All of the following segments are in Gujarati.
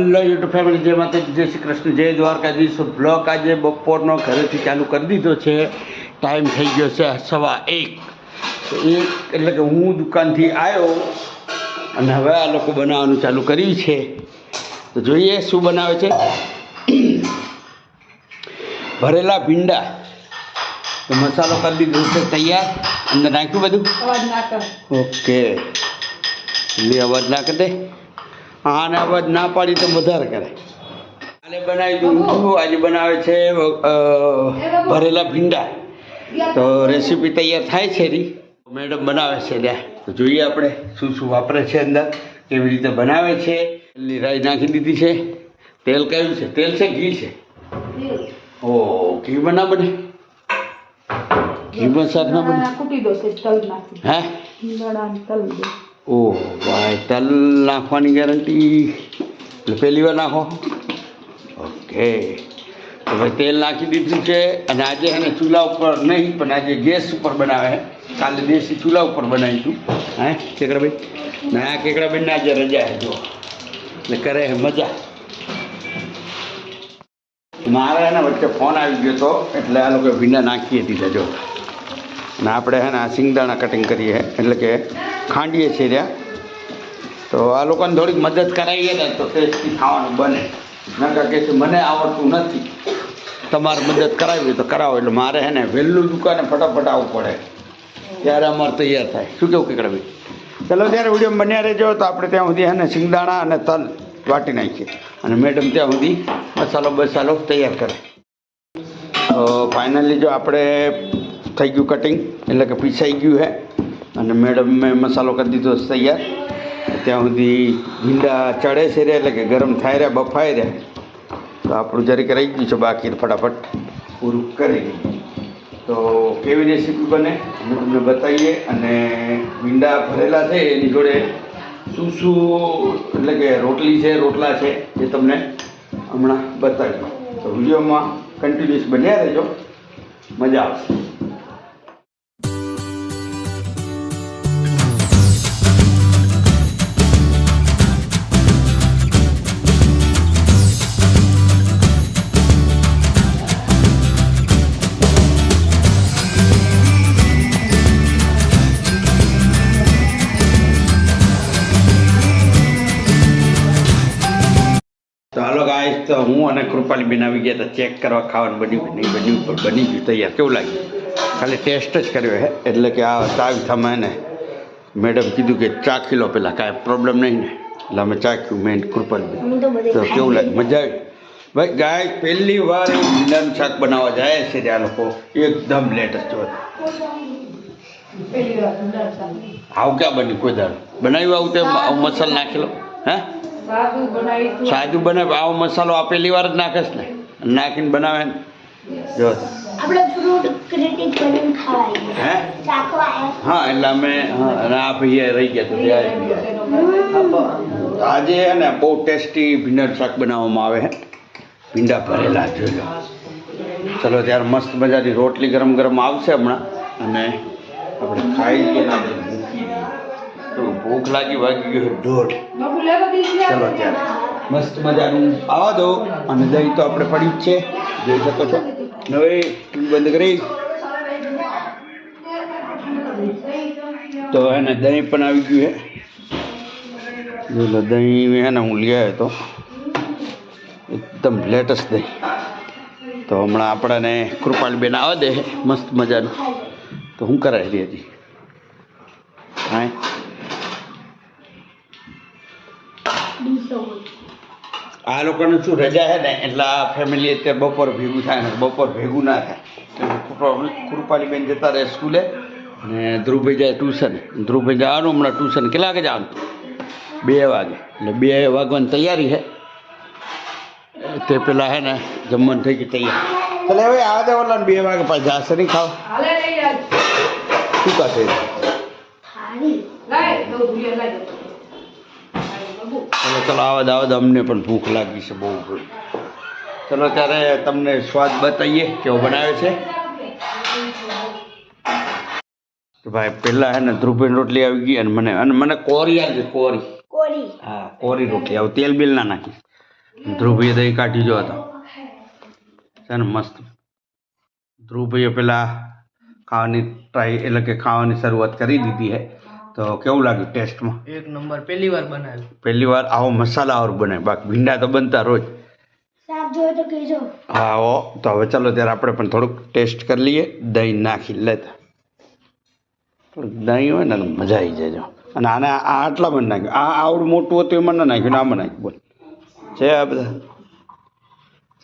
હેલો યુટ્યુબ ફેમિલી જય માતાજી જય શ્રી કૃષ્ણ. જય દ્વારકાધીશ. બ્લોક આજે બપોરનો ઘરેથી ચાલુ કરી દીધો છે. ટાઈમ થઈ ગયો છે સવા એક. તો એક એટલે કે હું દુકાનથી આવ્યો અને હવે આ લોકો બનાવવાનું ચાલુ કર્યું છે. તો જોઈએ શું બનાવે છે. ભરેલા ભીંડા. તો મસાલો કરી દીધો છે તૈયાર. અંદર નાખ્યું બધું? ઓકે. એટલે અવાજ ના કરી દે. આને અવાજ ના પાડી તો વધારે કરે. કાલે બનાવી દઉં આજે બનાવે છે ભરેલા ભીંડા. તો રેસીપી તૈયાર થાય છે રી મેડમ બનાવે છે ત્યાં તો જોઈએ આપણે શું શું વાપરે છે અંદર કેવી રીતે બનાવે છે. એટલી રાઈ નાખી દીધી છે. તેલ કયું છે? તેલ છે ઘી છે? ઓ ઘી બના બને? ઘી શાક ના બને? કૂટી દો છે તલ નાખી હે? ઓહ ભાઈ, તલ નાખવાની ગેરંટી એટલે પહેલી વાર નાખો. ઓકે. તો ભાઈ, તેલ નાખી દીધું છે અને આજે એને ચૂલા ઉપર નહીં, પણ આજે ગેસ ઉપર બનાવે. કાલે દેશી ચૂલા ઉપર બનાવીશું. હે કેકડાભાઈ ના કેકડાભાઈને આજે રજા હે જો. એટલે કરે હે મજા. મારે એના વચ્ચે ફોન આવી ગયો હતો એટલે આ લોકો ભીંડા નાખી હતી જો. અને આપણે હે ને સિંગદાણા કટિંગ કરીએ એટલે કે ખાંડીએ છીએ ત્યાં તો આ લોકોને થોડીક મદદ કરાવીએ ને તો ટેસ્ટી ખાવાનું બને. નકર કે છે, મને આવડતું નથી. તમારે મદદ કરાવી તો કરાવો. એટલે મારે હે ને વહેલું દુકાને ફટાફટ આવવું પડે. ત્યારે અમારે તૈયાર થાય. શું કેવું કે ભાઈ? ચલો ત્યારે વીડિયો બન્યા રહેજો. તો આપણે ત્યાં સુધી હે ને સિંગદાણા અને તલ વાટી નાખીએ. અને મેડમ ત્યાં સુધી મસાલો બસાલો તૈયાર કરે. ફાઇનલી જો આપણે થઈ ગયું કટિંગ એટલે કે પીસાઈ ગયું છે અને મેડમ મસાલો કરી દીધો તૈયાર. ત્યાં સુધી ભીંડા ચડે છે રે, એટલે કે ગરમ થાય રહ્યા બફાય રહ્યા તો આપણું જરીક રહી ગયું છે બાકી ફટાફટ પૂરું કરી દઈએ તો કેવી રેસીપી બને અમે તમને બતાવીએ. અને ભીંડા ભરેલા છે એની જોડે શું શું એટલે કે રોટલી છે, રોટલા છે, એ તમને હમણાં બતાવીએ. તો વિડીયોમાં કન્ટિન્યુઅસ બન્યા રહેજો. મજા આવશે. કૃપાલી બેન આવી ગયા હતા ચેક કરવા ખાવાનું બન્યું કે નહીં બન્યું પણ બની ગયું તૈયાર. કેવું લાગ્યું? ખાલી ટેસ્ટ જ કર્યો હે એટલે કે આ તાવી થમે ને મેડમ કીધું કે ચાખી લો પેલા કાંઈ પ્રોબ્લેમ નહીં ને. એટલે અમે ચાખ્યું મેં કૃપાલી બેન તો કેવું લાગ્યું? મજા આવી? ભાઈ ગાય પહેલી વાર એવું ભીંડાનું શાક બનાવવા જાય છે ત્યાં લોકો. એકદમ લેટેસ્ટ હોય દળ આવું ક્યાં બન્યું? કોઈ દાડો બનાવ્યું આવું તે મસાલ મસાલો નાખેલો? હે? સાદું બનાવી આવો મસાલો આપેલી વાર જ નાખે ને. નાખીને બનાવે ને. જો. આપણે ફ્રૂટ ક્રિટિક કરીને ખવાય. હે? હા એટલે અમે હા અને આ ભાઈ રહી ગયા તો ત્યાં આજે હે ને બહુ ટેસ્ટી ભીંડા શાક બનાવવામાં આવે હે. ભીંડા ભરેલા જોઈ ચલો ત્યારે મસ્ત મજાની રોટલી ગરમ ગરમ આવશે હમણાં. અને આપણે ખાઈ લઈએ ભૂખ લાગી વાગી ગયો દોઢ. ચલો ત્યારે મસ્ત મજાનું આવા દો અને દહીં તો આપણે પડી જ છે. જોઈ શકો છો. હવે બંધ કરી. તો એને દહીં પણ આવી ગયું છે જો લો દહીં એને હું લઈ આવ્યો તો. એકદમ લેટેસ્ટ દહીં. તો હમણાં આપણાને કૃપાલબેન આવવા દે મસ્ત મજાનું. તો હું કરાવી રહી હતી હા આ લોકોને શું રજા છે ને એટલે આ ફેમિલી અત્યારે બપોર ભેગું થાય ને બપોર ભેગું ના થાય. કૃપાલીબેન જતા રહે સ્કૂલે અને ધ્રુવભાઈ જાય ટ્યુશન ધ્રુવભાઈ જવાનું હમણાં ટ્યુશન કેટલા વાગે જવાનું? બે વાગે. એટલે બે વાગવાની તૈયારી છે. તે પેલા હે ને જમવાનું થઈ ગયું તૈયાર. એટલે હવે આ દે ઓલા બે વાગે પાછા જશે નહીં ખાવ. શું કાશે ચલો ચલો આવા દો અમને પણ ભૂખ લાગી છે બહુ ચલો ત્યારે તમને સ્વાદ બતાવીએ કેવો બનાવે છે? તો ભાઈ પહેલાં હે ને ધ્રુવીન રોટલી આવી ગઈ અને મને અને મને કોરી આવી કોરી. કોરી. હા કોરી રોટલી. આવું તેલ બિલ ના નાખી ધ્રુવભાઈએ દહીં કાઢી જો હતો છે ને મસ્ત. ધ્રુપીએ પેલા ખાવાની ટ્રાય એટલે કે ખાવાની શરૂઆત કરી દીધી છે તો કેવું લાગ્યું ટેસ્ટમાં એક નંબર પહેલી વાર બનાવ્યું. પહેલી વાર આવો મસાલાવાળું બને બાકી ભીંડા તો બનતા રોજ. શાક જોઈએ તો કહેજો. હા ઓ તો હવે ચાલો ત્યારે આપણે પણ થોડુંક ટેસ્ટ કરી લઈએ. દહીં નાખી લેતા થોડુંક દહીં હોય ને તો મજા આવી જાય અને આને આ આટલા પણ નાખ્યું. આ આવડું મોટું હતું એમાં ના નાખ્યું ને આમાં નાખ્યું. બોલ. છે આ બધા?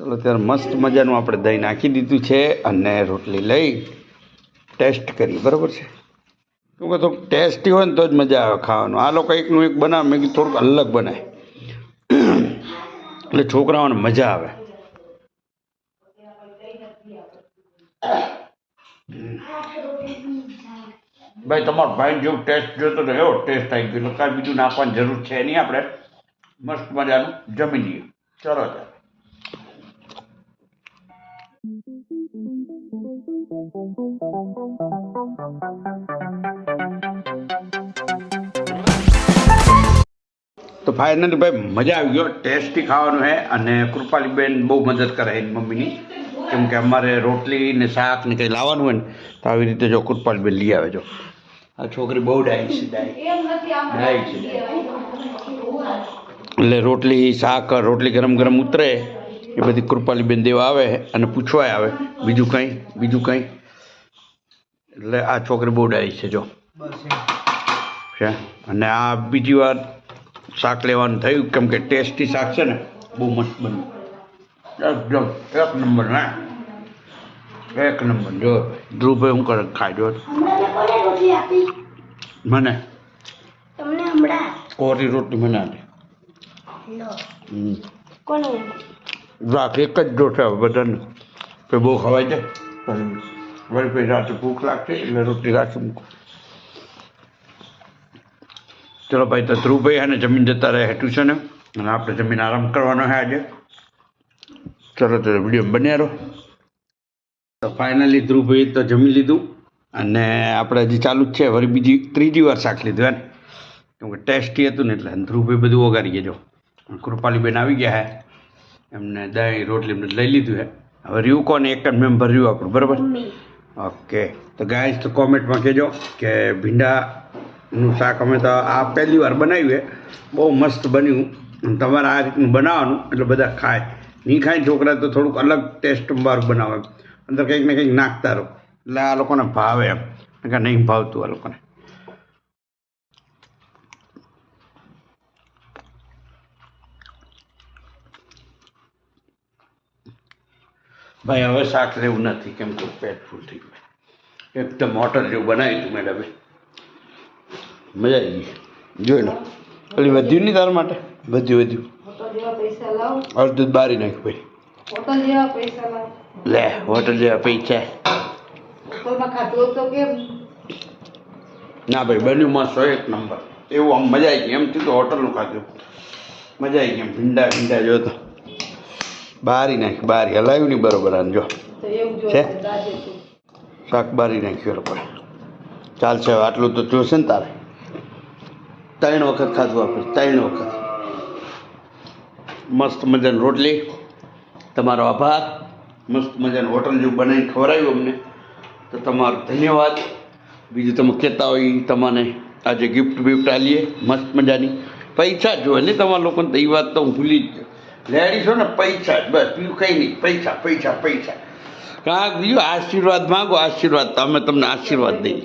ચલો ત્યારે મસ્ત મજાનું આપણે દહીં નાખી દીધું છે અને રોટલી લઈ ટેસ્ટ કરી બરાબર છે? શું કે થોડુંક ટેસ્ટી હોય ને તો જ મજા આવે ખાવાનું. આ લોકો એકનું એક બનાવે, મેં કીધું થોડુંક અલગ બનાય. એટલે છોકરાઓને મજા આવે. ભાઈ, તમારો ભાઈ જેવું ટેસ્ટ જોતો તો એવો ટેસ્ટ આવી ગયો. કાંઈ બીજું નાખવાની જરૂર છે નહીં આપણે. મસ્ત મજાનું જમી લઈએ ચલો ત્યારે. તો ફાઇનલી ભાઈ મજા આવી ગયો ટેસ્ટી ખાવાનું છે અને કૃપાલીબેન બહુ મદદ કરે એની મમ્મીની. કેમ કે અમારે રોટલી ને શાક ને કંઈ લાવવાનું હોય ને તો આવી રીતે જો કૃપાલીબેન લઈ આવે જો. આ છોકરી બહુ ડાય છે ડાય છે એટલે રોટલી શાક રોટલી ગરમ ગરમ ઉતરે એ બધી કૃપાલીબેન દેવા આવે અને પૂછવાય આવે. બીજું કંઈ બીજું કંઈ? એટલે આ છોકરી બહુ ડાય છે જો. છે અને આ બીજી વાર શાક લેવાનું થયું કેમ કે ટેસ્ટી શાક છે ને બહુ મસ્ત બન્યું. એકદમ એક નંબર ના એક નંબર જો. ધ્રુવભાઈ હું કરે ખાઈ જો મને? કોરી રોટલી મને આપી. રાત એક જ જોશે બધાને. કે બહુ ખવાય છે? પછી વળી પછી રાતે ભૂખ લાગશે એટલે રોટલી રાખી મૂકો. ચલો ભાઈ તો ધ્રુવભાઈ અને જમીન જતા રહે ટ્યુશને અને આપણે જમીન આરામ કરવાનો છે આજે. ચલો તો વીડિયો બન્યા રહો. તો ફાઇનલી ધ્રુવભાઈ તો જમી લીધું. અને આપણે હજી ચાલુ જ છે વળી બીજી ત્રીજી વાર શાક લીધું એને કેમ કે ટેસ્ટી હતું ને એટલે. ધ્રુવભાઈ બધું ઓગાળી જો. કૃપાલીબેન આવી ગયા હે. એમને દહીં રોટલી એમને લઈ લીધું હે. હવે રહ્યું કોને એક જ મેમ્બર રહ્યું આપણું બરાબર? ઓકે તો ગાય તો કોમેન્ટમાં કહેજો કે ભીંડાનું શાક અમે તો આ પહેલી વાર બનાવ્યું બહુ મસ્ત બન્યું. તમારે આ રીતનું બનાવવાનું, એટલે બધા ખાય. નહીં ખાય છોકરા તો થોડુંક અલગ ટેસ્ટ મારું બનાવે. અંદર કંઈક ને કંઈક નાખતા રહો. એટલે આ લોકોને ભાવે એમ. કે નહીં ભાવતું આ લોકોને. ભાઈ, હવે શાક રહેવું નથી. કેમ કે પેટ ફૂલ થઈ ગયું. એકદમ હોટલ જેવું બનાવ્યું હતું મેડમે. મજા આવી ગઈ. જોઈ લો. પેલી વધ્યું નહીં તારા માટે? વધ્યું વધ્યું. અડધું બારી નાખ્યું ભાઈ. હોટલ જેવા પૈસા લાવ. લે હોટલ જેવા પૈસા. ના ભાઈ બન્યું મસ્ત હોય એક નંબર. એવું આમ મજા આવી ગઈ. એમ થયું તો હોટલનું ખાધું. મજા આવી ગઈ એમ. ભીંડા ભીંડા જો તો. બારી નાખ બારી. હલાવ્યું નહીં બરોબર આને જો. તો એવું જો છે? શાક બારી નાખ્યું એ લોકોએ ચાલશે આટલું તો જોશે ને તારે. ત્રણ વખત ખાધું આપણે, ત્રણ વખત. મસ્ત મજાની રોટલી, તમારો આભાર. મસ્ત મજાની હોટલ જેવું બનાવીને ખવડાવ્યું અમને. તો તમારો ધન્યવાદ. બીજું તમે કહેતા હોય તમને આજે ગિફ્ટ બિફ્ટ આલીએ, મસ્ત મજાની. પૈસા જોઈએ ને તમારા લોકોને તો એ વાત તો હું ભૂલી જ લેડી છો ને, પૈસા બસ, બીજું કંઈ નહીં. પૈસા પૈસા પૈસા. કાંક બીજું આશીર્વાદ માંગો, આશીર્વાદ અમે તમને આશીર્વાદ દઈએ.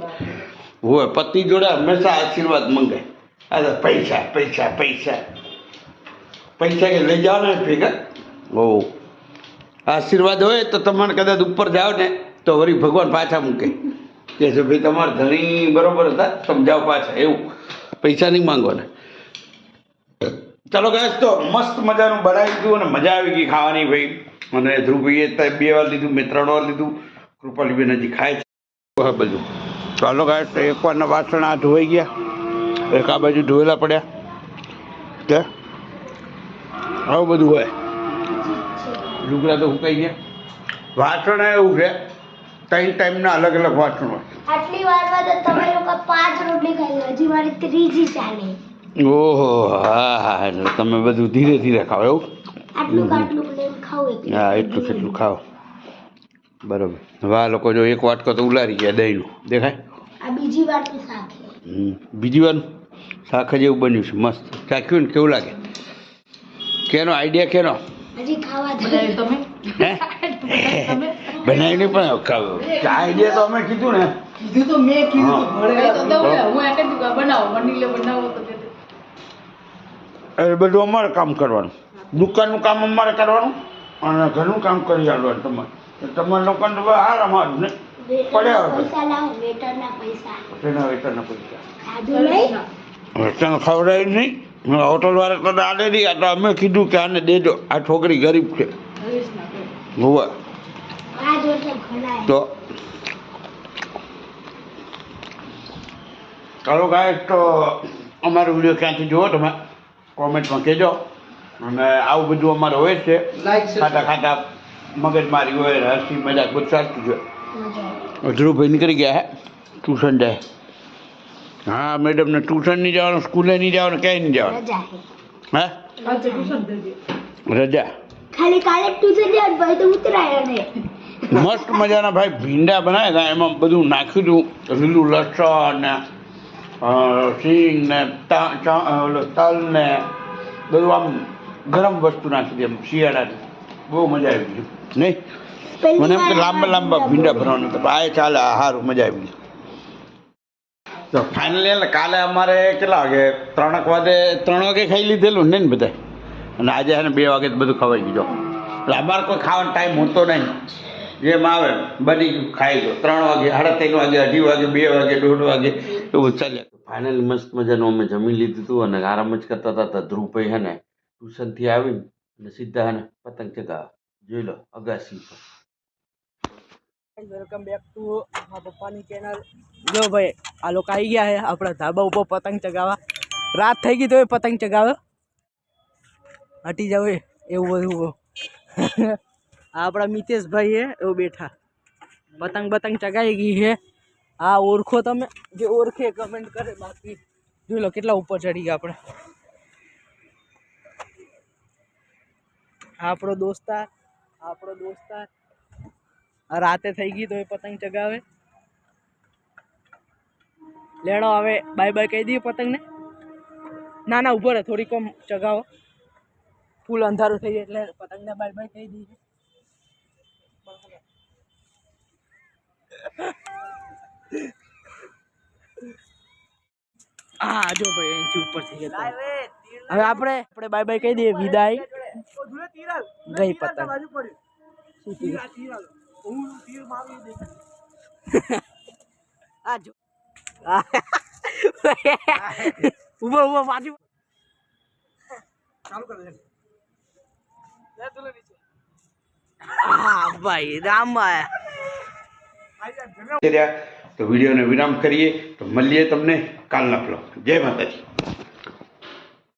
હોય, પતિ જોડે હંમેશા આશીર્વાદ મંગે આ તો પૈસા પૈસા પૈસા પૈસા કે લઈ જાઓ ને ભેગા ઓ આશીર્વાદ હોય તો તમારે કદાચ ઉપર જાઓ ને તો વળી ભગવાન પાછા મૂકે કે છે ભાઈ તમારા ધણી બરોબર હતા સમજાવો પાછા એવું પૈસા નહીં માંગો ને ચાલો ગાઈસ તો મસ્ત મજાનું બનાવી દીધું અને મજા આવી ગઈ ખાવાની ભાઈ અને ધ્રુવભાઈએ બે વાર લીધું મેં ત્રણ વાર લીધું કૃપાલીબેન હજી ખાય છે હા બધું ચાલો ગાઈસ તો એક વારના વાસણ આ ધોઈ ગયા એક આ બાજુ ધોયેલા પડ્યા. કે આવું બધું હોય. લુગડા તો સુકાઈ ગયા. વાસણ એવું છે ત્રણ ટાઈમના અલગ અલગ વાસણ. આટલી વારમાં તો તમે લોકો પાંચ રોટલી ખાઈ હજી મારી ત્રીજી ચાલે. ઓહો હા હા એટલે તમે બધું ધીરે ધીરે ખાઓ એવું? આટલું આટલું લઈને ખાવું હા એટલું કેટલું ખાઓ. બરોબર. વાહ લોકો જો એક વાટકો તો ઉલારી ગયા દહીંનું. દેખાય? આ બીજી વાટકી હમ. બીજી વાર શાક જ એવું બન્યું છે મસ્ત. ચાખ્યું ને કેવું લાગે? કેનો આઈડિયા કેનો? હજી ખાવા બનાવ્યું તમે? હે? તમે? બનાવી નહીં પણ આઈડિયા તો અમે કીધું ને. કીધું તો મેં કીધું હા. એમ બનાવો બનાવો એ બધું અમારે કામ કરવાનું. દુકાનનું કામ અમારે કરવાનું અને ઘરનું કામ કરી આવવાનું તમારે. તમારે લોકોને હાર ખાધું નહીં વેતન નહીં. હોટલ વાળા તો આલે નહીં આ તો અમે કીધું કે આને દેજો. આ છોકરી ગરીબ છે. ના હોવા એટલે તો? ચાલો ગાય તો અમારો વીડિયો ક્યાંથી જુઓ તમે? કોમેન્ટમાં કહેજો. અને આવું બધું અમારે હોય છે. ખાતા ખાતા મગજમારી હોય હસી મજાક બધું ચાલતું છે મજા ધ્રુવભાઈ નીકળી ગયા હે? ટ્યુશન જાય. હા મેડમને ટ્યુશન નહીં જવાનું સ્કૂલે નહીં જવાનું ક્યાંય નહીં જવાનું? હા. રજા? ખાલી કાલે ટ્યુશન જાય ભાઈ તો ઉતરાય મસ્ત મજાના ભાઈ ભીંડા બનાવ્યા હતા એમાં બધું નાખ્યું હતું લીલું લસણ ને સિંગ ને તલ ને બધું આમ ગરમ વસ્તુ નાખી દે એમ શિયાળાની. બહુ મજા આવી ગઈ. નહીં? મને એમ કે લાંબા લાંબા ભીંડા ભરવાનું તો આ ચાલે સારું મજા આવી ગઈ. તો ફાઇનલી એટલે કાલે અમારે કેટલા વાગે? ત્રણેક વાગે ત્રણ વાગે ખાઈ લીધેલું ને ને બધા અને આજે છે ને બે વાગે બધું ખવાઈ ગયું. એટલે અમારે કોઈ ખાવાનો ટાઈમ હોતો નહીં. જેમ આવે બની ગયું ખાઈ ગયો. ત્રણ વાગે સાડા ત્રણ વાગે અઢી વાગે બે વાગે દોઢ વાગે એવું ચાલ્યા ફાઇનલી મસ્ત મજાનું અમે જમી લીધું હતું અને આરામ જ કરતા હતા. તો ધ્રુવભાઈ હે ને ટ્યુશનથી આવીને અને સીધા હે ને પતંગ ચગાવવા જોઈ લો અગાસી પર વેલકમ બેક ટુ મારા પપ્પાની ચેનલ જો ભાઈ આ લોકો આવી ગયા છે આપણા ધાબા ઉપર પતંગ ચગાવવા રાત થઈ ગઈ તો એ પતંગ ચગાવે હટી જાવ એ એવું બધું આ આપણા મિતેશભાઈ છે એવું બેઠા પતંગ બતંગ ચગાવી ગઈ છે આ ઓળખો તમે જે ઓળખે કમેન્ટ કરે બાકી જોઈ લો કેટલા ઉપર ચડી ગયા આપણે આ આપણો દોસ્તાર આ આપણો દોસ્તાર આ રાતે થઈ ગઈ તો એ પતંગ ચગાવે. લેણો હવે બાય બાય કહી દઈએ પતંગને. ના ના ઊભો રહે થોડીક આમ ચગાવો. ફૂલ અંધારું થઈ જાય એટલે પતંગને બાય બાય કહી દઈએ. હા જો ભાઈ અહીંથી ઉપર થઈ ગયા હવે આપણે આપણે બાય બાય કહી દઈએ વિદાય. ગઈ પતંગ. શું થયું? આ જો. ઊભો ઊભો પાછું હા ભાઈ રામ આયા તો વિડીયોને વિરામ કરીએ. તો મળીએ તમને કાલના બ્લોગ જય માતાજી.